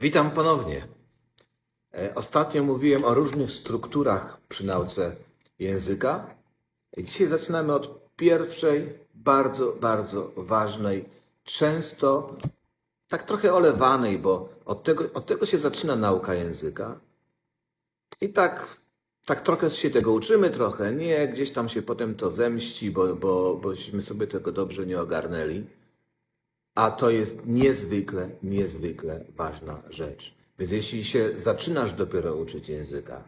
Witam ponownie. E, Ostatnio mówiłem o różnych strukturach przy nauce języka. Dzisiaj zaczynamy od pierwszej, bardzo, bardzo ważnej, często tak trochę olewanej, bo od tego, od tego się zaczyna nauka języka. I tak, tak trochę się tego uczymy, trochę nie, gdzieś tam się potem to zemści, bo, bo, bośmy sobie tego dobrze nie ogarnęli. A to jest niezwykle, niezwykle ważna rzecz. Więc jeśli się zaczynasz dopiero uczyć języka,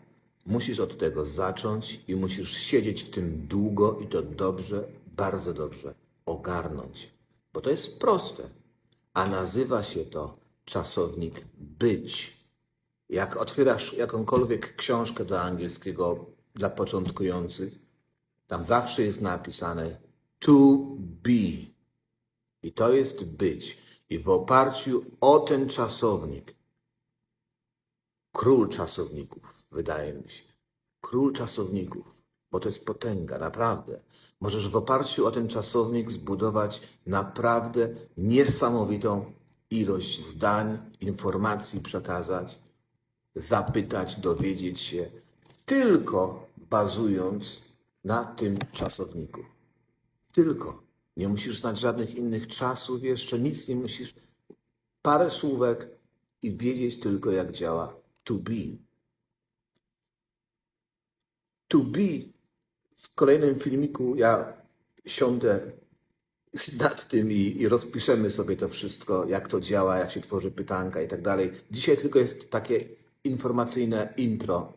musisz od tego zacząć i musisz siedzieć w tym długo i to dobrze, bardzo dobrze ogarnąć. Bo to jest proste. A nazywa się to czasownik być. Jak otwierasz jakąkolwiek książkę do angielskiego dla początkujących, tam zawsze jest napisane to be. I to jest być. I w oparciu o ten czasownik, król czasowników, wydaje mi się, król czasowników, bo to jest potęga, naprawdę. Możesz w oparciu o ten czasownik zbudować naprawdę niesamowitą ilość zdań, informacji przekazać, zapytać, dowiedzieć się, tylko bazując na tym czasowniku. Tylko. Nie musisz znać żadnych innych czasów jeszcze, nic nie musisz. Parę słówek i wiedzieć tylko, jak działa to be. To be. W kolejnym filmiku ja siądę nad tym i, i rozpiszemy sobie to wszystko, jak to działa, jak się tworzy pytanka i tak dalej. Dzisiaj tylko jest takie informacyjne intro,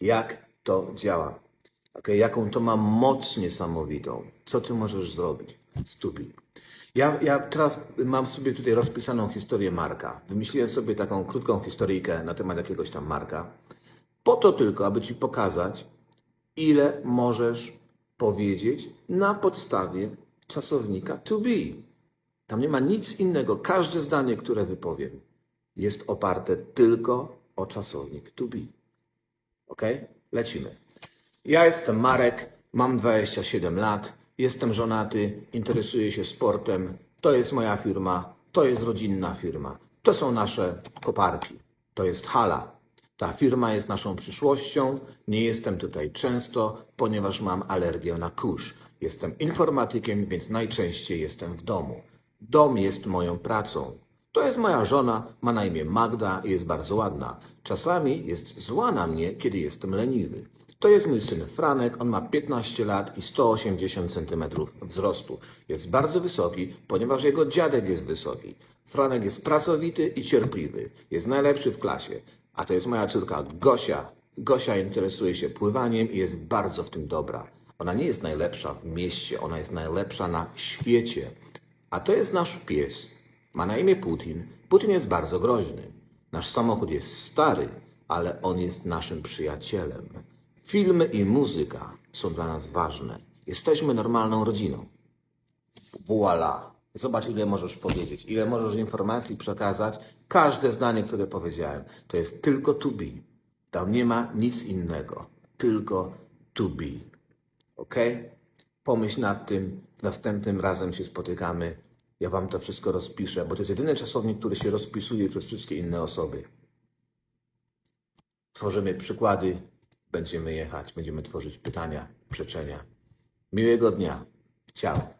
jak to działa. Okay? Jaką to ma moc niesamowitą. Co ty możesz zrobić? Stupi. Ja, ja teraz mam sobie tutaj rozpisaną historię Marka. Wymyśliłem sobie taką krótką historyjkę na temat jakiegoś tam Marka. Po to tylko, aby ci pokazać, ile możesz powiedzieć na podstawie czasownika to be. Tam nie ma nic innego. Każde zdanie, które wypowiem, jest oparte tylko o czasownik to be. Ok? Lecimy. Ja jestem Marek, mam 27 lat, jestem żonaty, interesuję się sportem. To jest moja firma, to jest rodzinna firma. To są nasze koparki. To jest hala. Ta firma jest naszą przyszłością. Nie jestem tutaj często, ponieważ mam alergię na kurz. Jestem informatykiem, więc najczęściej jestem w domu. Dom jest moją pracą. To jest moja żona, ma na imię Magda i jest bardzo ładna. Czasami jest zła na mnie, kiedy jestem leniwy. To jest mój syn Franek, on ma 15 lat i 180 cm wzrostu. Jest bardzo wysoki, ponieważ jego dziadek jest wysoki. Franek jest pracowity i cierpliwy. Jest najlepszy w klasie. A to jest moja córka Gosia. Gosia interesuje się pływaniem i jest bardzo w tym dobra. Ona nie jest najlepsza w mieście, ona jest najlepsza na świecie. A to jest nasz pies. Ma na imię Putin. Putin jest bardzo groźny. Nasz samochód jest stary, ale on jest naszym przyjacielem. Filmy i muzyka są dla nas ważne. Jesteśmy normalną rodziną. Voila. Zobacz, ile możesz powiedzieć, ile możesz informacji przekazać. Każde zdanie, które powiedziałem, to jest tylko to be. Tam nie ma nic innego. Tylko to be. Ok? Pomyśl nad tym. Następnym razem się spotykamy. Ja wam to wszystko rozpiszę, bo to jest jedyny czasownik, który się rozpisuje przez wszystkie inne osoby. Tworzymy przykłady, będziemy jechać, będziemy tworzyć pytania, przeczenia. Miłego dnia. Ciao.